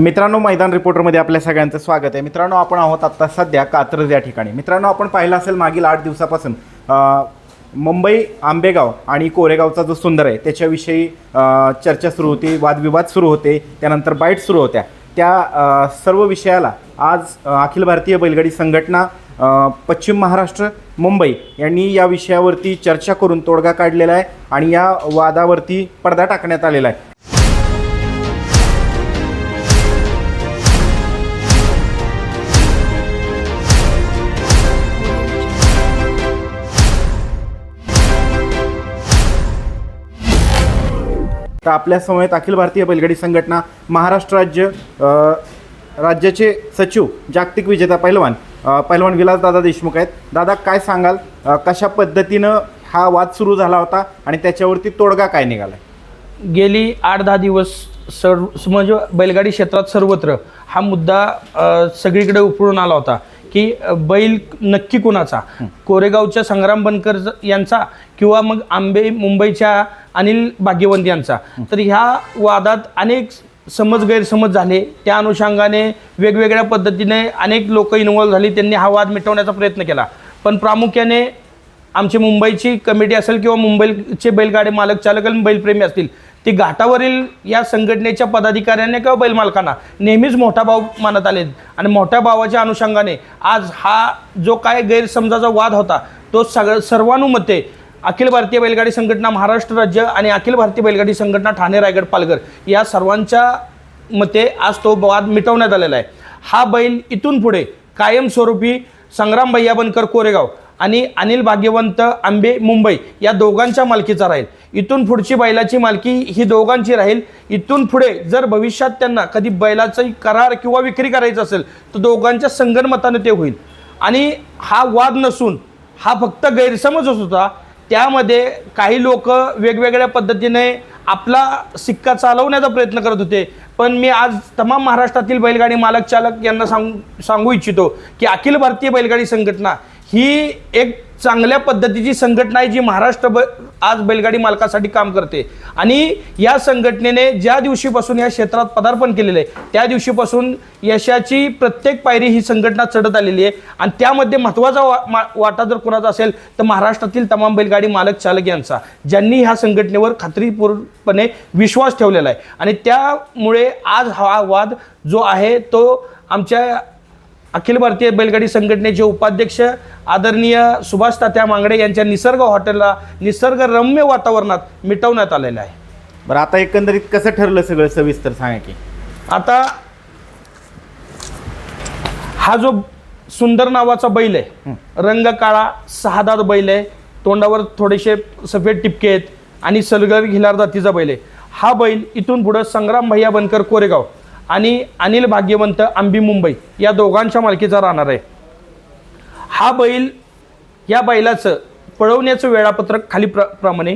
मित्रांनो मैदान रिपोर्टरमध्ये आपल्या सगळ्यांचं स्वागत आहे. मित्रांनो आपण आहोत आत्ता सध्या कात्रज या ठिकाणी. मित्रांनो आपण पाहिलं असेल मागील आठ दिवसापासून मुंबई आंबेगाव आणि कोरेगावचा जो सुंदर आहे त्याच्याविषयी चर्चा सुरू होती वादविवाद सुरू होते त्यानंतर बाईट सुरू होत्या. त्या सर्व विषयाला आज अखिल भारतीय बैलगाडी संघटना पश्चिम महाराष्ट्र मुंबई यांनी या विषयावरती चर्चा करून तोडगा काढलेला आहे आणि या वादावरती पडदा टाकण्यात आलेला आहे. तर आपल्या समवेत अखिल भारतीय बैलगाडी संघटना महाराष्ट्र राज्य राज्याचे सचिव जागतिक विजेता पैलवान अ, पैलवान विलासदादा देशमुख आहेत. दादा काय सांगाल? कशा पद्धतीनं हा वाद सुरू झाला होता आणि त्याच्यावरती तोडगा काय निघाला? गेली आठ दहा दिवस सर्व म्हणजे बैलगाडी क्षेत्रात सर्वत्र हा मुद्दा सगळीकडे उपळून आला होता. की बैल नक्की कुणाचा? कोरेगावच्या संग्राम बनकर यांचा किंवा मग आंबे मुंबईच्या अनिल भाग्यवंत यांचा. तर ह्या वादात अनेक समज गैरसमज झाले. त्या अनुषंगाने वेगवेगळ्या पद्धतीने अनेक लोक इन्वॉल्व्ह झाली. त्यांनी हा वाद मिटवण्याचा प्रयत्न केला. पण प्रामुख्याने आमची मुंबईची कमिटी असेल किंवा मुंबईचे बैलगाडे मालक चालक आणि बैलप्रेमी असतील ती घाटावरील या संघटनेच्या पदाधिकाऱ्यांना किंवा बैलमालकांना नेहमीच मोठा भाव मानत आले. आणि मोठ्या भावाच्या अनुषंगाने आज हा जो काय गैरसमजाचा वाद होता तो सगळं सर्वानुमते अखिल भारतीय बैलगाडी संघटना महाराष्ट्र राज्य आणि अखिल भारतीय बैलगाडी संघटना ठाणे रायगड पालघर या सर्वांच्या मते आज तो वाद मिटवण्यात आलेला आहे. हा बैल इथून पुढे कायमस्वरूपी संग्राम भैया बनकर कोरेगाव आणि अनिल भाग्यवंत आंबे मुंबई या दोघांच्या मालकीचा राहील. इथून पुढची बैलाची मालकी ही दोघांची राहील. इथून पुढे जर भविष्यात त्यांना कधी बैलाचाही करार किंवा विक्री करायचं असेल तर दोघांच्या संगनमताने ते होईल. आणि हा वाद नसून हा फक्त गैरसमजच होता. त्यामध्ये काही लोक वेगवेगळ्या पद्धतीने आपला सिक्का चालवण्याचा प्रयत्न करत होते. पण मी आज तमाम महाराष्ट्रातील बैलगाडी मालक चालक यांना सांगू सांगू इच्छितो की अखिल भारतीय बैलगाडी संघटना ही एक चांगल्या पद्धतीची संघटना आहे जी महाराष्ट्र ब आज बैलगाडी मालकासाठी काम करते. आणि या संघटनेने ज्या दिवशीपासून या क्षेत्रात पदार्पण केलेलं आहे त्या दिवशीपासून यशाची प्रत्येक पायरी ही संघटना चढत आलेली आहे. आणि त्यामध्ये महत्त्वाचा वा मा- वाटा जर कोणाचा असेल तर महाराष्ट्रातील तमाम बैलगाडी मालक चालक यांचा ज्यांनी ह्या संघटनेवर खात्रीपूर्णपणे विश्वास ठेवलेला आहे. आणि त्यामुळे आज हा वाद जो आहे तो आमच्या अखिल भारतीय बैलगाडी संघटनेचे उपाध्यक्ष आदरणीय सुभाष तात्या मांगडे यांच्या निसर्ग हॉटेलला निसर्गरम्य वातावरणात मिटवण्यात आलेलं आहे. बरं आता एकंदरीत कसं ठरलं सगळं सविस्तर सांगा की. आता हा जो सुंदर नावाचा बैल आहे रंग काळा सहा दात बैल आहे तोंडावर थोडेसे सफेद टिपके आहेत आणि सलगर घिलार जातीचा बैल आहे. हा बैल इथून पुढं संग्राम भैया बनकर कोरेगाव आणि अनिल भाग्यवंत आंबी मुंबई या दोघांच्या मालकीचा राहणार आहे. हा बैल या बैलाचं पळवण्याचं वेळापत्रक खाली प्र प्रमाणे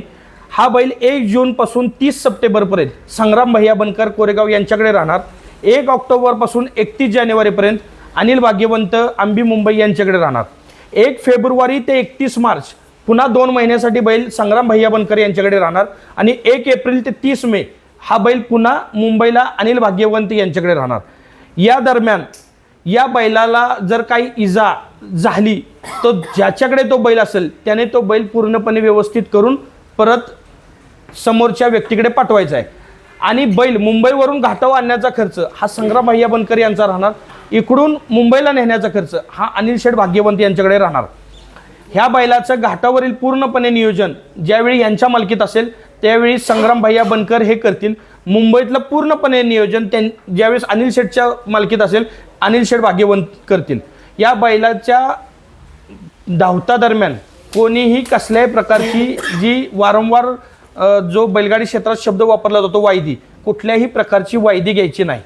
हा बैल एक जूनपासून तीस सप्टेंबरपर्यंत संग्राम भैया बनकर कोरेगाव यांच्याकडे राहणार. एक ऑक्टोबरपासून एकतीस जानेवारीपर्यंत अनिल भाग्यवंत आंबी मुंबई यांच्याकडे राहणार. एक फेब्रुवारी ते एकतीस मार्च पुन्हा दोन महिन्यासाठी बैल संग्राम भैया बनकर यांच्याकडे राहणार आणि एक एप्रिल ते तीस मे हा बैल पुन्हा मुंबईला अनिल भाग्यवंत यांच्याकडे राहणार. या दरम्यान या बैलाला जर काही इजा झाली तर ज्याच्याकडे तो बैल असेल त्याने तो बैल पूर्णपणे व्यवस्थित करून परत समोरच्या व्यक्तीकडे पाठवायचा आहे. आणि बैल मुंबईवरून घाटावर आणण्याचा खर्च हा संग्राम भैया बनकर यांचा राहणार. इकडून मुंबईला नेण्याचा खर्च हा अनिल शेठ भाग्यवंत यांच्याकडे राहणार. ह्या बैलाचं घाटावरील पूर्णपणे नियोजन ज्यावेळी यांच्या मालकीत असेल त्यावेळी संग्राम भैया बनकर हे करतील. मुंबईतलं पूर्णपणे नियोजन त्यां ज्यावेळेस अनिल शेठच्या मालकीत असेल अनिल शेठ भाग्यवंत करतील. या बैलाच्या धावता दरम्यान कोणीही कसल्याही प्रकारची जी वारंवार जो बैलगाडी क्षेत्रात शब्द वापरला जातो वायदी कुठल्याही प्रकारची वायदी घ्यायची नाही.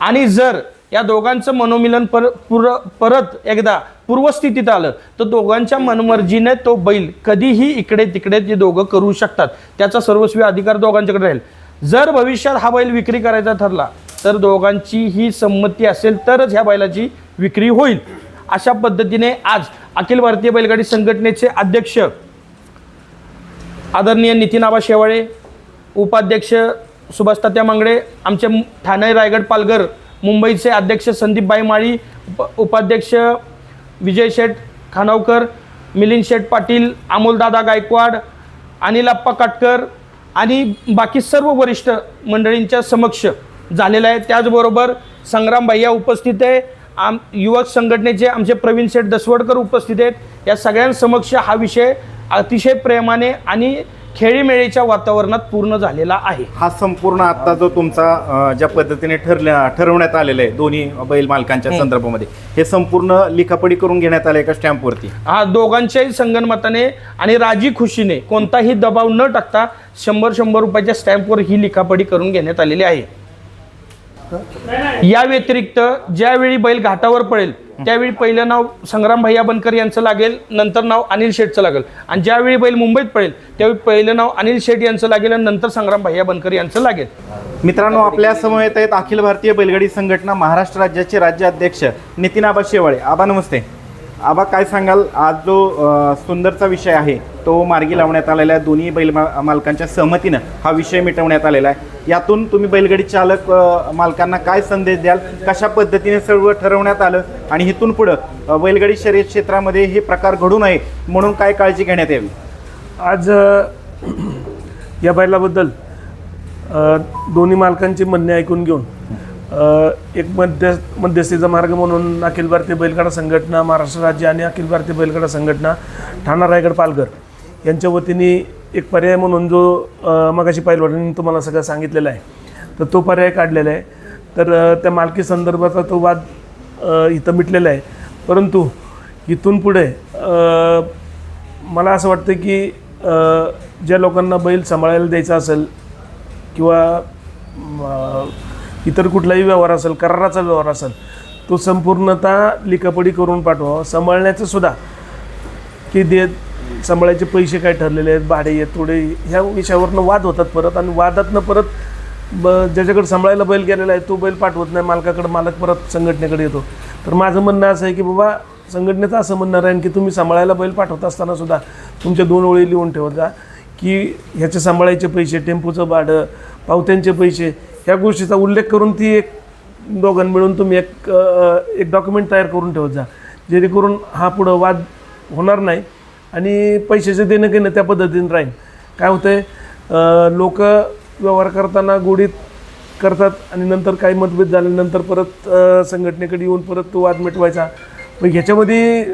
आणि जर या दोघांचं मनोमिलन पर पुर परत एकदा पूर्वस्थितीत आलं तर दोघांच्या मनमर्जीने तो बैल कधीही इकडे तिकडे ते दोघं करू शकतात. त्याचा सर्वस्वी अधिकार दोघांच्याकडे राहील. जर भविष्यात हा बैल विक्री करायचा ठरला तर दोघांची ही संमती असेल तरच ह्या बैलाची विक्री होईल. अशा पद्धतीने आज अखिल भारतीय बैलगाडी संघटनेचे अध्यक्ष आदरणीय नितीन आबा शेवाळे उपाध्यक्ष सुभाष तात्या मांगडे आमचे ठाणे रायगड पालघर मुंबईचे अध्यक्ष संदीपबाई माळी उप उपाध्यक्ष विजय शेठ खानावकर मिलिंद शेठ पाटील अमोलदादा गायकवाड अनिल अप्पा काटकर आणि बाकी सर्व वरिष्ठ मंडळींच्या समक्ष झालेलं आहे. त्याचबरोबर संग्राम भैया उपस्थित आहे. आम युवक संघटनेचे आमचे प्रवीण शेठ दसवडकर उपस्थित आहेत. या सगळ्यांसमक्ष हा विषय अतिशय प्रेमाने आणि खेळीमेळीच्या वातावरणात पूर्ण झालेला आहे. हा संपूर्ण आता जो तुमचा ज्या पद्धतीने ठरल्या ठरवण्यात आलेलं आहे दोन्ही बैल मालकांच्या संदर्भामध्ये हे संपूर्ण लिखापडी करून घेण्यात आलंय का स्टॅम्पवरती? हा दोघांच्याही संगनमताने आणि राजी खुशीने कोणताही दबाव न टाकता शंभर शंभर रुपयाच्या स्टॅम्पवर ही लिखापडी करून घेण्यात आलेली आहे. या व्यतिरिक्त ज्यावेळी बैल घाटावर पडेल त्यावेळी पहिलं नाव संग्राम भैया बनकर यांचं लागेल नंतर नाव अनिल शेठचं लागेल. आणि ज्यावेळी बैल मुंबईत पडेल त्यावेळी पहिलं नाव अनिल शेठ यांचं लागेल आणि नंतर संग्राम भैया बनकर यांचं लागेल. मित्रांनो आपल्या समवेत आहेत अखिल भारतीय बैलगाडी संघटना महाराष्ट्र राज्याचे राज्याध्यक्ष नितीन आबा शेवाळे. आबा नमस्ते. आबा काय सांगाल? आज जो सुंदरचा विषय आहे तो मार्गी लावण्यात आलेला आहे. दोन्ही बैल मालकांच्या सहमतीनं हा विषय मिटवण्यात आलेला आहे. यातून तुम्ही बैलगाडी चालक मालकांना काय संदेश द्याल? कशा पद्धतीने सर्व ठरवण्यात आलं? आणि इथून पुढं बैलगाडी शर्यत क्षेत्रामध्ये हे प्रकार घडू नये म्हणून काय काळजी घेण्यात यावी? आज या बैलाबद्दल दोन्ही मालकांची म्हणणे ऐकून घेऊन एक मध्य मध्यस्थीचा मार्ग म्हणून अखिल भारतीय बैलगाडा संघटना महाराष्ट्र राज्य आणि अखिल भारतीय बैलगाडा संघटना ठाणा रायगड पालघर यांच्या वतीने एक पर्याय म्हणून जो मगाशी पाहिलवाडांनी तुम्हाला सगळं सांगितलेला आहे तर तो पर्याय काढलेला आहे. तर त्या मालकी संदर्भाचा तो वाद इथं मिटलेला आहे. परंतु इथून पुढे मला असं वाटतं की ज्या लोकांना बैल सांभाळायला द्यायचा असेल किंवा इतर कुठलाही व्यवहार असेल कराराचा व्यवहार असेल तो संपूर्णतः लिखापडी करून पाठवा सांभाळण्याचं सुद्धा. की दे सांभाळायचे पैसे काय ठरलेले आहेत भाडे आहेत थोडे ह्या विषयावरनं वाद होतात परत आणि वादातनं परत ब ज्याच्याकडे सांभाळायला बैल गेलेला आहे तो बैल पाठवत नाही मालकाकडे मालक परत संघटनेकडे येतो. तर माझं म्हणणं असं आहे की बाबा संघटनेचं असं म्हणणं राहील की तुम्ही सांभाळायला बैल पाठवत असताना सुद्धा तुमच्या दोन ओळी लिहून ठेवत जा की ह्याचे सांभाळायचे पैसे टेम्पोचं भाडं पावत्यांचे पैसे ह्या गोष्टीचा उल्लेख करून ती एक दोघां मिळून तुम्ही एक एक डॉक्युमेंट तयार करून ठेवत जा. जेणेकरून हा पुढं वाद होणार नाही आणि पैशाचे देणं घेणं त्या पद्धतीने राहील. काय होतं आहे लोक व्यवहार करताना गोडीत करतात आणि नंतर काही मतभेद झाल्यानंतर परत संघटनेकडे येऊन परत तो वाद मिटवायचा. मग ह्याच्यामध्ये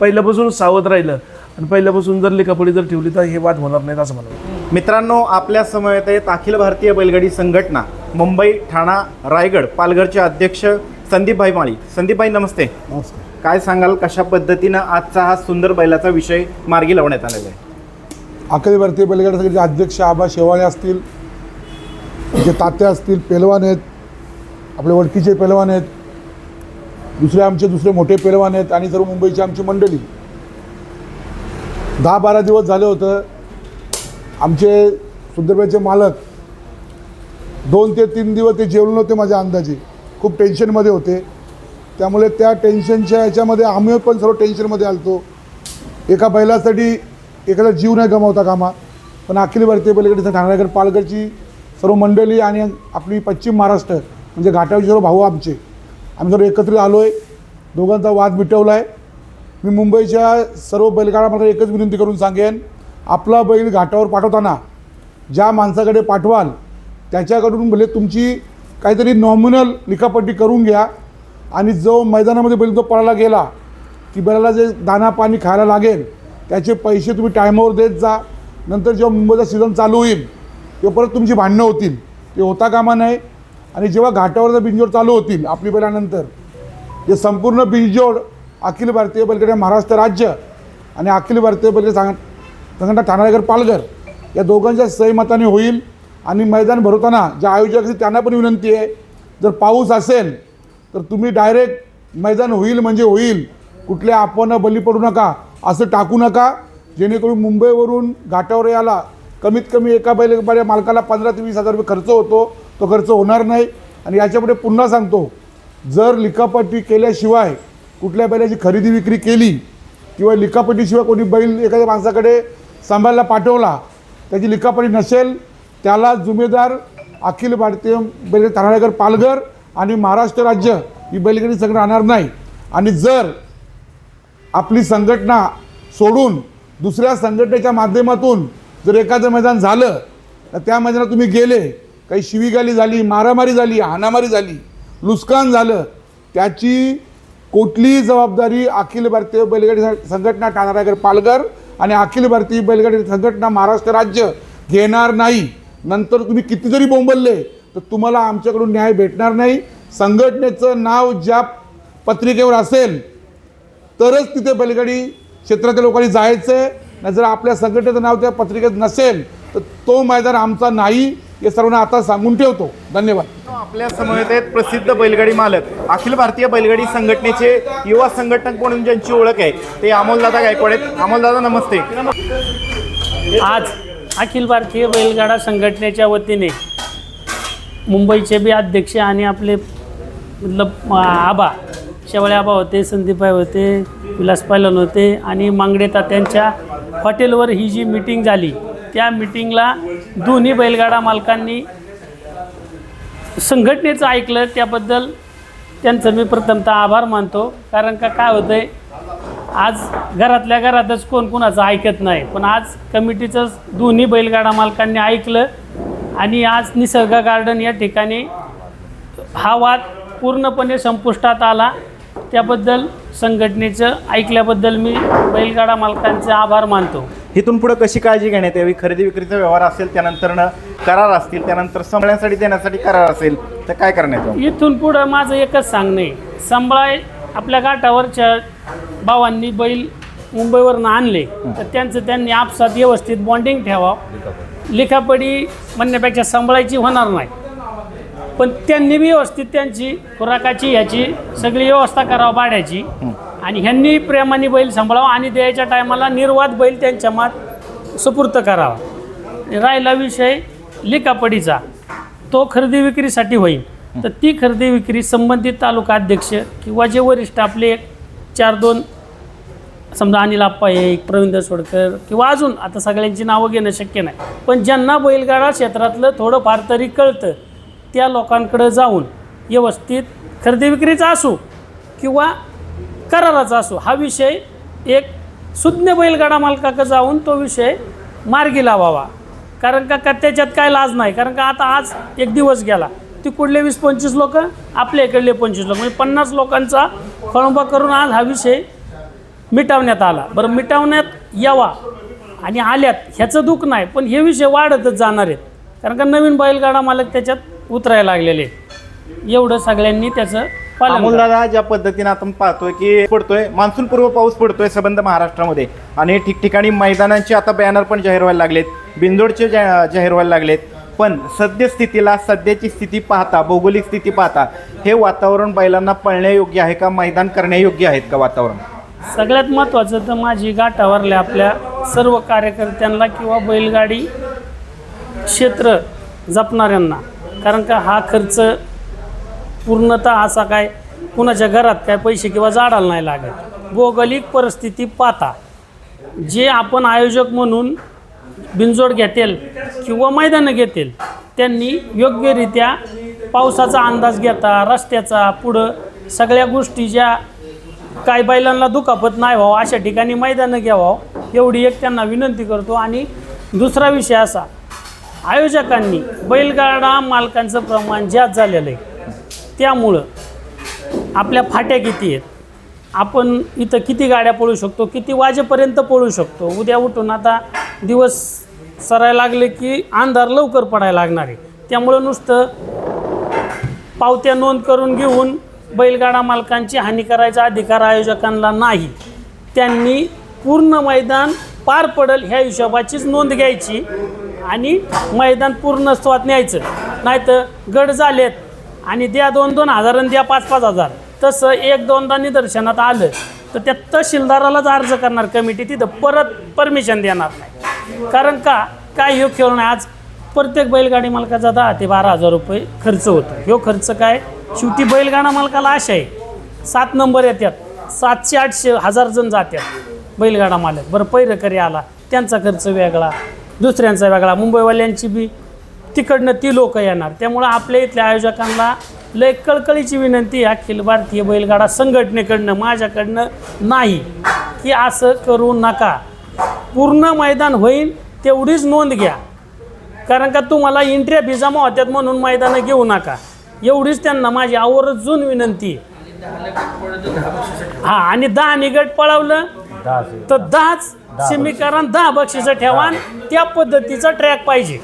पहिल्यापासून सावध राहिलं आणि पहिल्यापासून जर लेखापडी जर ठेवली तर हे वाद होणार नाहीत असं मला वाटतं. मित्रांनो आपल्या समवेत आहेत अखिल भारतीय बैलगाडी संघटना मुंबई ठाणा रायगड पालघरचे अध्यक्ष संदीपभाई माळी. संदीपभाई नमस्ते. नमस्कार काय सांगाल कशा पद्धतीनं आजचा हा सुंदर बैलाचा विषय मार्गी लावण्यात आलेला आहे? अखिल भारतीय बैलगाडा संघाचे अध्यक्ष आबा शेवाळे असतील जे तात्या असतील पेलवान आहेत आपले ओळखीचे पेलवान आहेत दुसरे आमचे दुसरे मोठे पेलवान आहेत आणि सर्व मुंबईची आमची मंडळी. दहा बारा दिवस झाले होतं आमचे सुंदरबाईचे मालक दोन ते तीन दिवस ते जेवले नव्हते माझ्या अंदाजे. खूप टेन्शनमध्ये होते. त्यामुळे त्या टेन्शनच्या ह्याच्यामध्ये आम्ही पण सर्व टेन्शनमध्ये आलतो. एका बैलासाठी एखादा जीव नाही गमावता कामा. पण अखिल भारतीय बैलगाडी ठाण्यागर पालघरची सर्व मंडळी आणि आपली पश्चिम महाराष्ट्र म्हणजे घाटावचे सर्व भाऊ आमचे. आम्ही सर्व एकत्रित आलो आहे दोघांचा वाद मिटवला आहे मी मुंबईच्या सर्व बैलगाडा मला एकच विनंती करून सांगेन. आपला बैल घाटावर पाठवताना ज्या माणसाकडे पाठवाल त्याच्याकडून भले तुमची काहीतरी नॉमिनल लिखापट्टी करून घ्या आणि जो मैदानामध्ये बैल तो पळायला गेला की बैलाला जे दाना पाणी खायला लागेल त्याचे पैसे तुम्ही टायमावर देत जा. नंतर जेव्हा मुंबईचा सीझन चालू होईल तेव्हा परत तुमची भांडणं होतील. ते होता कामा नाही आणि जेव्हा घाटावरचा बिंजोड चालू होतील आपली बैलानंतर हे संपूर्ण बिंजोड अखिल भारतीय बैलगाडी महाराष्ट्र राज्य आणि अखिल भारतीय बैलगाडी सांग संघटना ठाणानगर पालघर या दोघांच्या सहमताने होईल. आणि मैदान भरवताना ज्या आयोजक असतील त्यांना पण विनंती आहे जर पाऊस असेल तर तुम्ही डायरेक्ट मैदान होईल म्हणजे होईल. कुठल्या आपण बली पडू नका असं टाकू नका. जेणेकरून मुंबईवरून घाटावर यायला कमीत कमी एका बैलगाड्या मालकाला पंधरा ते वीस हजार रुपये खर्च होतो तो खर्च होणार नाही. आणि याच्यापुढे पुन्हा सांगतो जर लिखापट्टी केल्याशिवाय कुठल्या बैलाची खरेदी विक्री केली किंवा लिखापट्टीशिवाय कोणी बैल एखाद्या माणसाकडे सांभाळायला पाठवला. त्याची लिखापट्टी नसेल त्याला जुमेदार अखिल भारतीय बैल ठाणानगर पालघर आणि महाराष्ट्र राज्य ही बैलगाडी संघ राहणार नाही. आणि जर आपली संघटना सोडून दुसऱ्या संघटनेच्या माध्यमातून जर एखादं मैदान झालं तर त्या मैदानात तुम्ही गेले काही शिवीगाली झाली मारामारी झाली हाणामारी झाली लुस्कान झालं त्याची कुठलीही जबाबदारी अखिल भारतीय बैलगाडी संघटना ठाणानगर पालघर आणि अखिल भारतीय बैलगाडी संघटना महाराष्ट्र राज्य घेणार नाही. नंतर तुम्ही किती जरी बोंबलले तर तुम्हाला आमच्याकडून न्याय भेटणार नाही. संघटनेचं नाव ज्या पत्रिकेवर असेल तरच तिथे बैलगाडी क्षेत्रातील लोकांनी जायचं आहे नाही जर आपल्या संघटनेचं नाव त्या पत्रिकेत नसेल तर तो मैदान आमचा नाही हे सर्वांना आता सांगून ठेवतो. धन्यवाद. आपल्या समवेत आहेत प्रसिद्ध बैलगाडी मालक अखिल भारतीय बैलगाडी संघटनेचे युवा संघटक म्हणून ज्यांची ओळख आहे ते अमोलदादा गायकवाड आहेत. अमोलदादा नमस्ते. आज अखिल भारतीय बैलगाडा संघटनेच्या वतीने मुंबईचे बी अध्यक्ष आणि आपले मतलब आबा शेवळे आबा होते संदीपभाई होते विलास पायलन होते आणि मांगडे तात्यांच्या हॉटेलवर ही जी मीटिंग झाली त्या मिटिंगला दोन्ही बैलगाडा मालकांनी संघटनेचं ऐकलं त्याबद्दल त्यांचं मी प्रथमतः आभार मानतो. कारण का काय होतं आहे आज घरातल्या घरातच कोण कोणाचं ऐकत नाही. पण आज कमिटीचं दोन्ही बैलगाडा मालकांनी ऐकलं आणि आज निसर्ग गार्डन या ठिकाणी हा वाद पूर्णपणे संपुष्टात आला. त्याबद्दल संघटनेचं ऐकल्याबद्दल मी बैलगाडा मालकांचे आभार मानतो. इथून पुढे कशी काळजी घेण्यात यावी? खरेदी विक्रीचा व्यवहार असेल त्यानंतर करार असतील त्यानंतर सांभाळण्यासाठी देण्यासाठी करार असेल तर काय करण्यात यावं? इथून पुढं माझं एकच सांगणं आहे आपल्या घाटावरच्या भावांनी बैल मुंबईवरनं आणले तर त्यांचं त्यांनी आपसात व्यवस्थित बॉन्डिंग ठेवावं. लिखापडी म्हणण्यापेक्षा सांभाळायची होणार नाही. पण त्यांनी बी व्यवस्थित त्यांची खुराकाची ह्याची सगळी व्यवस्था करावं भाड्याची आणि ह्यांनी प्रेमाने बैल सांभाळावं आणि द्यायच्या टायमाला निर्वाद बैल त्यांच्या मात सुपूर्त करावा. राहिला विषय लिकापडीचा. तो खरेदी विक्रीसाठी होईल. तर ती खरेदी विक्री संबंधित तालुका अध्यक्ष किंवा जे वरिष्ठ आपले एक चार दोन समजा अनिल आप्पा एक प्रवीण सोडकर किंवा अजून आता सगळ्यांची नावं घेणं शक्य नाही. पण ज्यांना बैलगाडा क्षेत्रातलं थोडंफार तरी कळतं त्या लोकांकडं जाऊन व्यवस्थित खरेदी विक्रीचा असो किंवा कराराचा असो हा विषय एक सुज्ञ बैलगाडा मालकाकडे जाऊन तो विषय मार्गी लावावा. कारण का का त्याच्यात काय लाज नाही? कारण का आता आज एक दिवस गेला. तिकडले वीस पंचवीस लोक आपल्या इकडले पंचवीस लोक. म्हणजे पन्नास लोकांचा खोळंबा करून आज हा विषय मिटवण्यात आला. बरं मिटवण्यात यावा आणि आल्यात ह्याचं दुःख नाही पण हे विषय वाढतच जाणार आहेत. कारण का नवीन बैलगाडा मालक त्याच्यात उतरायला लागलेले. एवढं सगळ्यांनी त्याचं पालन. अमोलदादा ज्या पद्धतीने आपण पाहतोय की पडतोय मान्सून पूर्व पाऊस पडतोय सबंध महाराष्ट्रामध्ये आणि ठिकठिकाणी मैदानांचे आता बॅनर पण जाहीर व्हायला लागलेत बिंदोडचे जा जाहीर व्हायला लागलेत पण सद्यस्थितीला सध्याची स्थिती पाहता भौगोलिक स्थिती पाहता हे वातावरण बैलांना पळण्यायोग्य आहे का मैदान करण्यायोग्य आहेत का वातावरण सगळ्यात महत्त्वाचं तर माझी गाठावरल्या आपल्या सर्व कार्यकर्त्यांना किंवा बैलगाडी क्षेत्र जपणाऱ्यांना कारण का हा खर्च पूर्णतः असा काय कुणाच्या घरात काय पैसे किंवा जाडाला नाही लागत. भौगोलिक परिस्थिती पाहता जे आपण आयोजक म्हणून बिनजोड घेतील किंवा मैदानं घेतील त्यांनी योग्यरित्या पावसाचा अंदाज घेता रस्त्याचा पुढं सगळ्या गोष्टी ज्या काय बैलांना दुखापत नाही व्हावं अशा ठिकाणी मैदानं घ्यावं एवढी एक त्यांना विनंती करतो. आणि दुसरा विषय असा आयोजकांनी बैलगाडा मालकांचं प्रमाण जास्त झालेलं आहे त्यामुळं आपल्या फाट्या किती आहेत? आपण इथं किती गाड्या पळू शकतो? किती वाजेपर्यंत पळू शकतो? उद्या उठून आता दिवस सरायला लागले की अंधार लवकर पडायला लागणार आहे. त्यामुळं नुसतं पावत्या नोंद करून घेऊन बैलगाडा मालकांची हानी करायचा अधिकार आयोजकांना नाही. त्यांनी पूर्ण मैदान पार पडेल ह्या हिशोबाचीच नोंद घ्यायची. आणि मैदान पूर्ण स्वात न्यायचं. नाहीतर गड झालेत आणि द्या दोन दोन हजार आणि द्या पाच पाच हजार. तसं एक दोनदा निदर्शनात आलं तर त्या तहसीलदारालाच अर्ज करणार कमिटी तिथं परत परमिशन देणार नाही. कारण का? काय ह्यो खेळ नाही. आज प्रत्येक बैलगाडी मालकाचा दहा ते बारा हजार रुपये खर्च होतो. ह्यो खर्च काय? शेवटी बैलगाडा मालकाला आशा आहे. सात नंबर येतात सातशे आठशे हजार जण जातात बैलगाडा मालक. बरं पैरकरी आला. त्यांचा खर्च वेगळा. दुसऱ्यांचा वेगळा. मुंबईवाल्यांची बी तिकडनं ती लोक येणार. त्यामुळं आपल्या इथल्या आयोजकांना लय कळकळीची विनंती अखिल भारतीय बैलगाडा संघटनेकडनं माझ्याकडनं नाही. की असं करू नका. पूर्ण मैदान होईल तेवढीच नोंद घ्या. कारण का तुम्हाला एंट्री फी जमा होत्यात म्हणून मैदानं घेऊ नका. एवढीच त्यांना माझी आवर्जून विनंती हा आणि दहा निगट पळवलं तर दहाच. समीकरण दहा बक्षिसं ठेवा त्या पद्धतीचा ट्रॅक पाहिजे.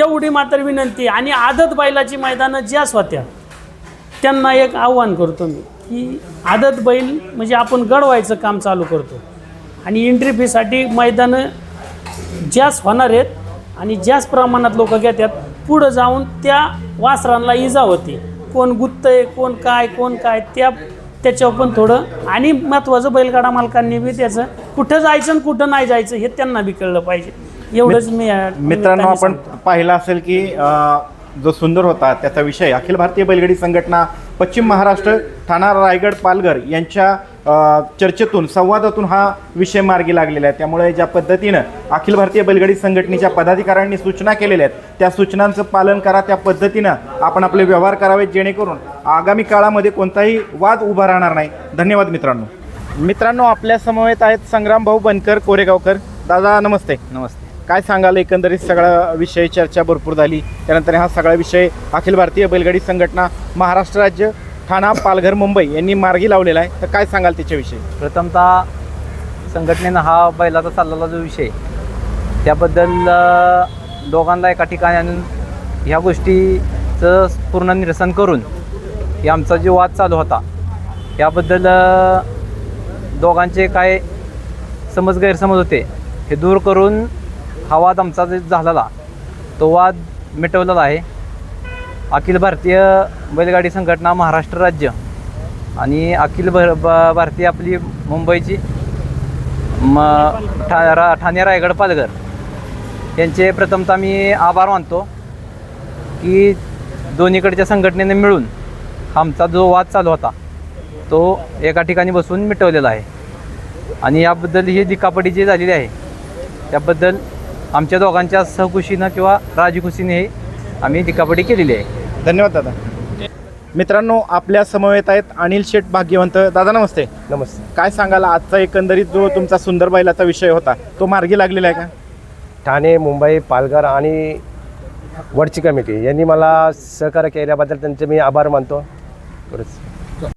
एवढी मात्र विनंती. आणि आदत बैलाची मैदानं ज्याच होत्या त्यांना एक आव्हान करतो मी की आदत बैल म्हणजे आपण गडवायचं काम चालू करतो. आणि एंट्री फीसाठी मैदानं जास्त होणार आहेत आणि जास्त प्रमाणात लोक घेतात पुढं जाऊन त्या वासरांना इजा होते. कोण गुत्तय कोण काय कोण काय त्या त्याच्यावर पण थोडं आणि महत्त्वाचं बैलगाडा मालकांनी बी त्याचं कुठं जायचं आणि कुठं नाही जायचं हे त्यांना बी कळलं पाहिजे एवढंच मी मित्रांनो आपण. पाहिलं असेल की जो सुंदर होता त्याचा विषय अखिल भारतीय बैलगाडी संघटना पश्चिम महाराष्ट्र ठाणा रायगड पालघर यांच्या चर्चेतून संवादातून हा विषय मार्गी लागलेला आहे. त्यामुळे ज्या पद्धतीनं अखिल भारतीय बैलगाडी संघटनेच्या पदाधिकाऱ्यांनी सूचना केलेल्या आहेत त्या सूचनांचं पालन करा त्या पद्धतीनं आपण आपले व्यवहार करावेत जेणेकरून आगामी काळामध्ये कोणताही वाद उभा राहणार नाही. धन्यवाद मित्रांनो. मित्रांनो आपल्या समवेत आहेत संग्राम भाऊ बनकर कोरेगावकर. दादा नमस्ते. नमस्ते. काय सांगाल? एकंदरीत सगळा विषय चर्चा भरपूर झाली. त्यानंतर हा सगळा विषय अखिल भारतीय बैलगाडी संघटना महाराष्ट्र राज्य ठाणा पालघर मुंबई यांनी मार्गी लावलेला आहे. तर काय सांगाल त्याच्याविषयी? प्रथमतः संघटनेनं हा बैलाचा चाललेला जो विषय त्याबद्दल दोघांना एका ठिकाणी आणून ह्या गोष्टीचं पूर्ण निरसन करून हे आमचा जो वाद चालू होता याबद्दल दोघांचे काय समज गैरसमज होते हे दूर करून हा वाद आमचा जे झालेला तो वाद मिटवलेला आहे. अखिल भारतीय बैलगाडी संघटना महाराष्ट्र राज्य आणि अखिल भर भारतीय आपली मुंबईची म ठा रा ठाणे रायगड पालघर. यांचे प्रथमतः मी आभार मानतो की दोन्हीकडच्या संघटनेने मिळून आमचा जो वाद चालू होता तो एका ठिकाणी बसून मिटवलेला आहे. आणि याबद्दल ही दिकापडी जी झालेली आहे त्याबद्दल आमच्या दोघांच्या सहकुशीनं किंवा राजखुशीने आम्ही दिकापडी केलेली आहे. धन्यवाद दादा. मित्रांनो आपल्या समवेत आहेत अनिल शेठ भाग्यवंत. दादा नमस्ते. नमस्ते. काय सांगाल आजचा एकंदरीत जो तुमचा सुंदर बैलाचा विषय होता तो मार्गी लागलेला आहे का? ठाणे मुंबई पालघर आणि वडची कमिटी यांनी मला सहकार्य केल्याबद्दल त्यांचे मी आभार मानतो. बरंच